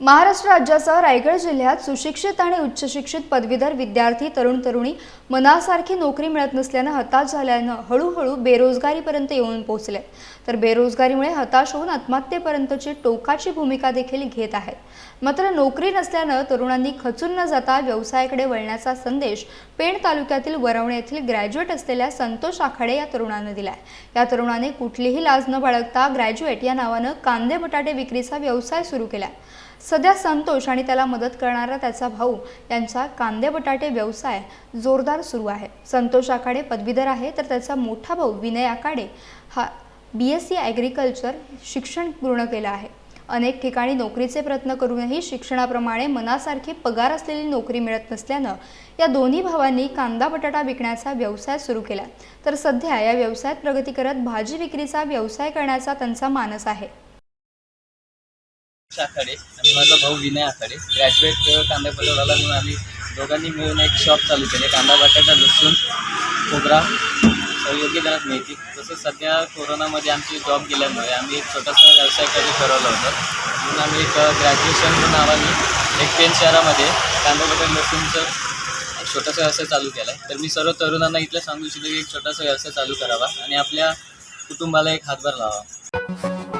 महाराष्ट्र राज्यासह रायगड जिल्ह्यात सुशिक्षित आणि उच्च शिक्षित पदवीधर विद्यार्थी तरुण तरुणी मनासारखी नोकरी मिळत नसल्यानं हताश झाल्यानं हळूहळू बेरोजगारीपर्यंत येऊन पोहोचले. तर बेरोजगारीमुळे हताश होऊन आत्महत्येपर्यंतची टोकाची भूमिका देखील घेत आहेत. मात्र नोकरी नसल्यानं तरुणांनी खचून न जाता व्यवसायाकडे वळण्याचा संदेश पेण तालुक्यातील वरवणे येथील ग्रॅज्युएट असलेल्या संतोष आखाडे या तरुणानं आहे या तरुणाने कुठलीही लाज न बाळगता ग्रॅज्युएट या नावानं कांदे बटाटे विक्रीचा व्यवसाय सुरू केला. सध्या संतोष आणि त्याला मदत करणारा त्याचा भाऊ यांचा कांदे बटाटे व्यवसाय जोरदार सुरू आहे. संतोष आखाडे पदवीधर आहे तर त्याचा मोठा भाऊ विनय आखाडे हा बी एस सी ॲग्रिकल्चर शिक्षण पूर्ण केलं आहे. अनेक ठिकाणी नोकरीचे प्रयत्न करूनही शिक्षणाप्रमाणे मनासारखी पगार असलेली नोकरी मिळत नसल्यानं या दोन्ही भावांनी कांदा बटाटा विकण्याचा व्यवसाय सुरू केला. तर सध्या या व्यवसायात प्रगती करत भाजी विक्रीचा व्यवसाय करण्याचा त्यांचा मानस आहे. आखाडे आणि माझा भाऊ विनय आखाडे. ग्रॅज्युएट कांदा पटोळाला म्हणून आम्ही दोघांनी मिळून एक शॉप चालू केले. कांदा बटाटा लसूण खोबरा. योग्य दरात मिळते तसंच सध्या कोरोनामध्ये आमची जॉब गेल्यामुळे आम्ही एक छोटासा व्यवसाय कधी ठरवला होता. म्हणून आम्ही एक ग्रॅज्युएशन नावाने एक पेन शहरामध्ये कांदा बटाटा लसूणचं छोटासा व्यवसाय चालू केला आहे तर मी सर्व तरुणांना इथलं सांगू इच्छितो की एक छोटासा व्यवसाय चालू करावा आणि आपल्या कुटुंबाला एक हातभार लावा